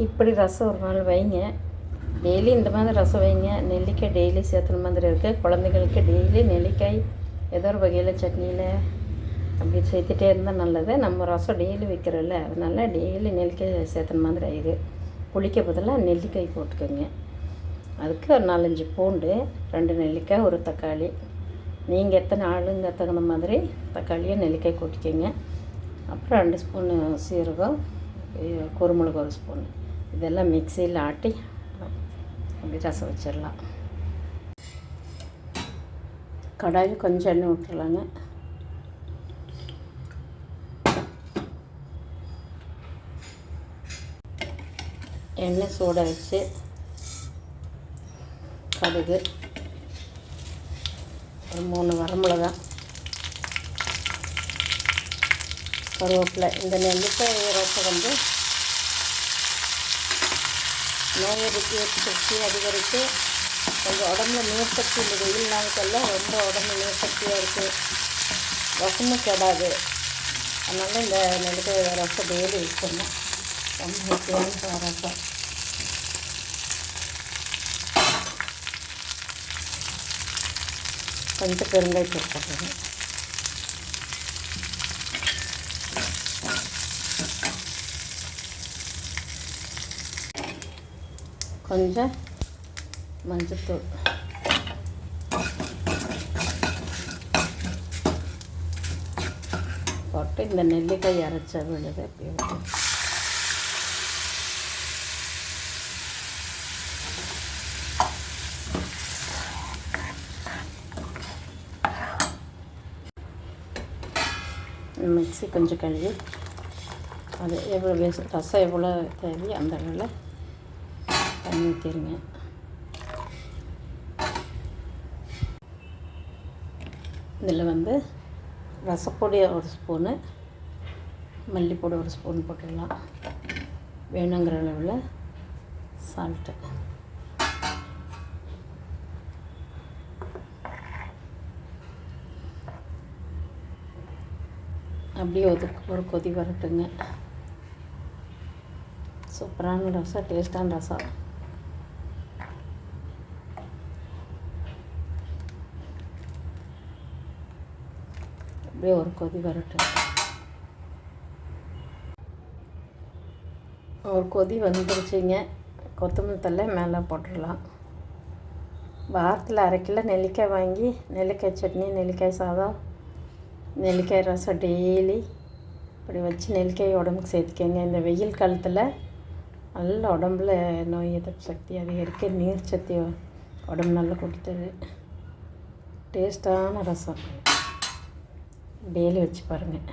இப்படி ரசம் ஒரு நாள் வைங்க. டெய்லி இந்த மாதிரி ரசம் வைங்க. நெல்லிக்காய் டெய்லி சேர்த்துன மாதிரி இருக்குது குழந்தைங்களுக்கு டெய்லி நெல்லிக்காய் ஏதோ ஒரு வகையில் சட்னியில் அப்படி சேர்த்துட்டே இருந்தால் நல்லது. நம்ம ரசம் டெய்லி வைக்கிறோம்ல அதனால டெய்லி நெல்லிக்காய் சேர்த்துன மாதிரி ஆயிரு. புளிக்க பதிலாக நெல்லிக்காய் போட்டுக்கோங்க. அதுக்கு ஒரு நாலஞ்சு பூண்டு ரெண்டு நெல்லிக்காய் ஒரு தக்காளி. நீங்கள் எத்தனை ஆளுங்க தகுந்த மாதிரி தக்காளியை நெல்லிக்காய் கொட்டிக்கோங்க அப்புறம் ரெண்டு ஸ்பூனு சீரகம் இ- குருமிளகு ஒரு ஸ்பூன். இதெல்லாம் மிக்சியில் ஆட்டி அப்படி ரசம் வச்சிடலாம். கடாயில் கொஞ்சம் எண்ணெய் விட்டுறலாங்க எண்ணெய் சூட வச்சு கடுகு ஒரு மூணு வரமிளகா கருவேப்பிலை இந்த நெல்லிக்காய் ரசம் வந்து நோய் எதிர்ப்பு சக்தி அதிகரித்து கொஞ்சம் உடம்புல நீர் சக்தி இந்த வெயில் நாளுக்கெல்லாம் ரொம்ப உடம்பு நீர் சக்தியாக இருக்குது ரசமும் கெடாது. அதனால் இந்த நெல்லிக்காய் ரசம் டெய்லி யூஸ் பண்ணோம் ரொம்ப ஹெல்த்தியான ரசம் கொஞ்சம் பெருங்காய் போட்டுருங்க கொஞ்சம் மஞ்சத்தூள். போட்டு இந்த நெல்லிக்காய் அரைச்ச விழுது அப்படியே மிக்சி மிக்ஸி கொஞ்சம் கழுவி அது எவ்வளோ ரசம் எவ்வளோ தேவையோ அந்த அளவில் தண்ணி ஊற்றிடுங்க இதில் வந்து ரசப்பொடி ஒரு ஸ்பூனு மல்லிப்பொடி ஒரு ஸ்பூன் போட்டுடலாம். வேணுங்கிற அளவில் சால்ட்டு. அப்படியே ஒதுக்கு ஒரு கொதி வரட்டுங்க. சூப்பரான ரசம் டேஸ்டான ரசம். அப்படியே ஒரு கொதி வரட்டும். ஒரு கொதி வந்துருச்சுங்க. கொத்தமல்லி தழை மேலே போட்டுடலாம். வாரத்தில் அரை கிலோ நெல்லிக்காய் வாங்கி நெல்லிக்காய் சட்னி நெல்லிக்காய் சாதம் நெல்லிக்காய் ரசம் டெய்லி இப்படி வச்சு நெல்லிக்காய் உடம்புக்கு சேர்த்துக்கங்க. இந்த வெயில் காலத்தில் நல்ல உடம்புல நோய் எதிர்ப்பு சக்தி அதிகரிக்க நீர் சக்தி உடம்பு நல்லா கொடுத்தது டேஸ்டான ரசம். டெய்லி வச்சு பாருங்கள்